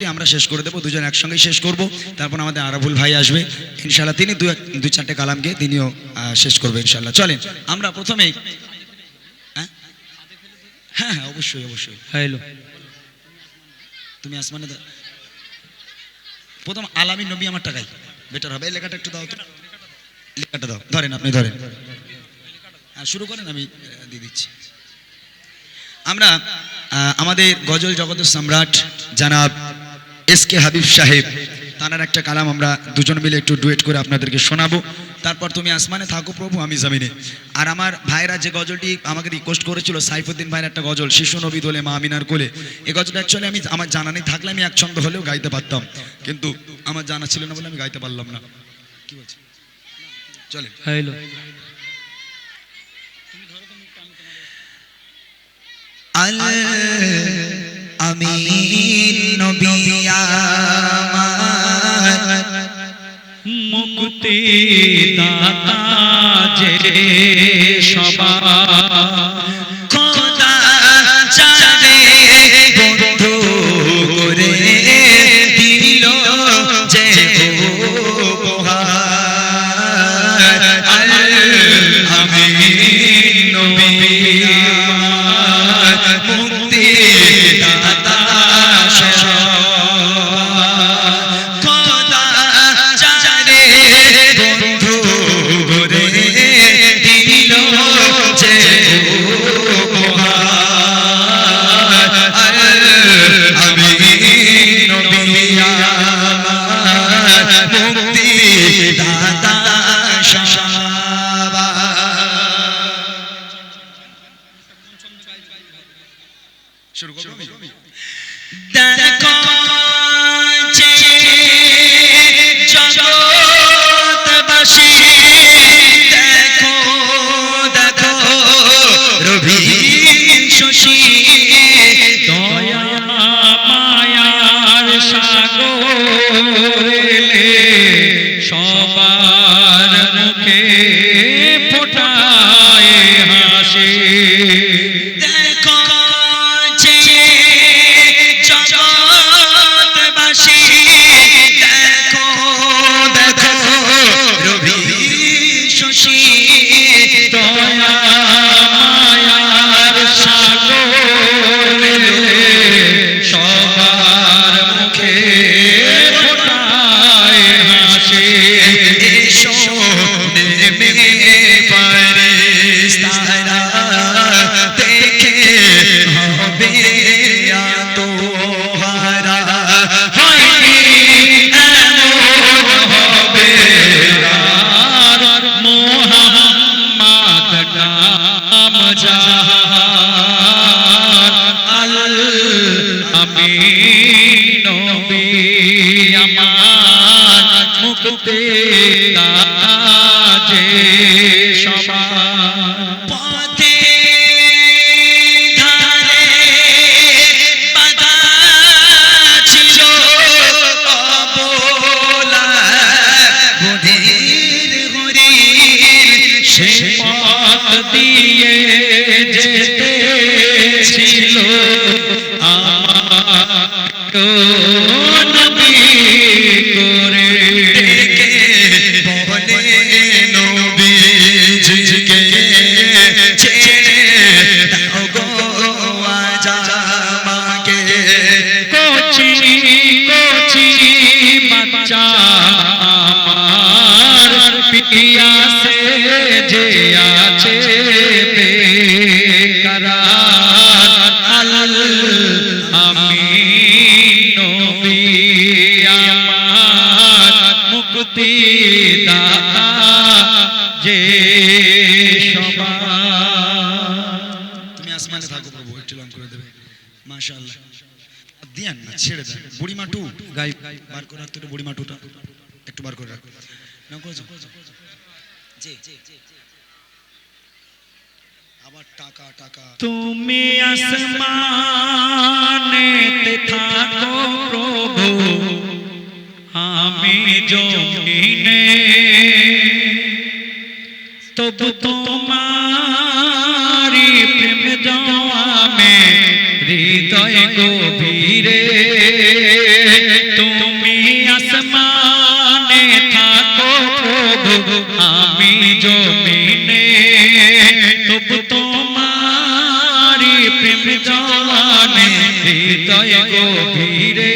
আমরা শেষ করে দেবো দুজন একসঙ্গেই শেষ করব। তারপর আমাদের আরাবুল ভাই আসবে। ইনশাল্লাহ তিনি দু দুই চারটে কালামকে তিনিও শেষ করবে ইনশাল্লাহ চলেন আমরা প্রথমেই হ্যাঁ? হ্যাঁ হ্যাঁ অবশ্যই অবশ্যই। হ্যালো তুমি আসমানে প্রথম আলামী নবী আমার টাকাই। বেটার হবে। এই লেখাটা একটু দাও তো। লেখাটা দাও। ধরেন আপনি ধরেন। হ্যাঁ শুরু করেন আমি দিয়ে দিচ্ছি। আমরা আমাদের গজল জগতের সম্রাট জানাব। এস কে হাবিব সাহেব তানার একটা কালাম আমরা দুজন মিলে একটু ডুয়েট করে আপনাদেরকে শোনাবো। তারপর তুমি আসমানে থাকো প্রভু আমি জামিনে। আর আমার ভাইরা যে গজলটি আমাকে রিকোয়েস্ট করেছিল সাইফুদ্দিন ভাইয়ের একটা গজল শিশু নবী দোলে মা আমিনার কোলে। এই গজলটা অ্যাকচুয়ালি আমি আমার জানা নেই থাকলে আমি এক ছন্দ হলেও গাইতে পারতাম। কিন্তু আমার জানা ছিল না বলে আমি গাইতে পারলাম না। কি বলছি? চলে হ্যালো। আল মুক্তি দাতা যে সবা। শুরু করব দেখো মুক্তি যে সবার। দিয়ে যেতে ছিল। আমার আছে তুমি আসমানে ছেড়ে দেন। বুড়িমা টু, গাই, বার করে রাখতে বুড়িমা একটু বার করে রাখো। না জি। তুমি আসমানেতে থাকো প্রভু। আমি জমিনে। তবু তোমারি প্রেম জমে হৃদয় গভীরে। হৃদয় গভীরে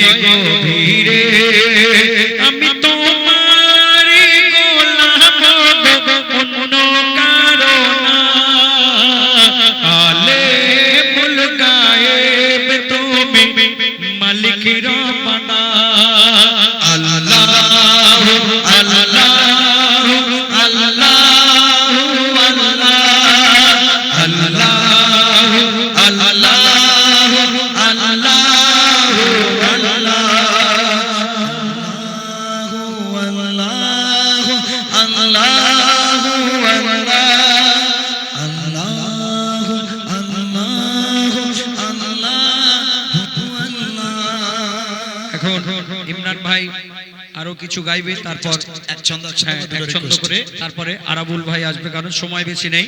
নয় গো ভাই আরও কিছু গাইবে, তারপর এক ছন্দ করে, তারপরে আরাবুল ভাই আসবে, কারণ সময় বেশি নেই।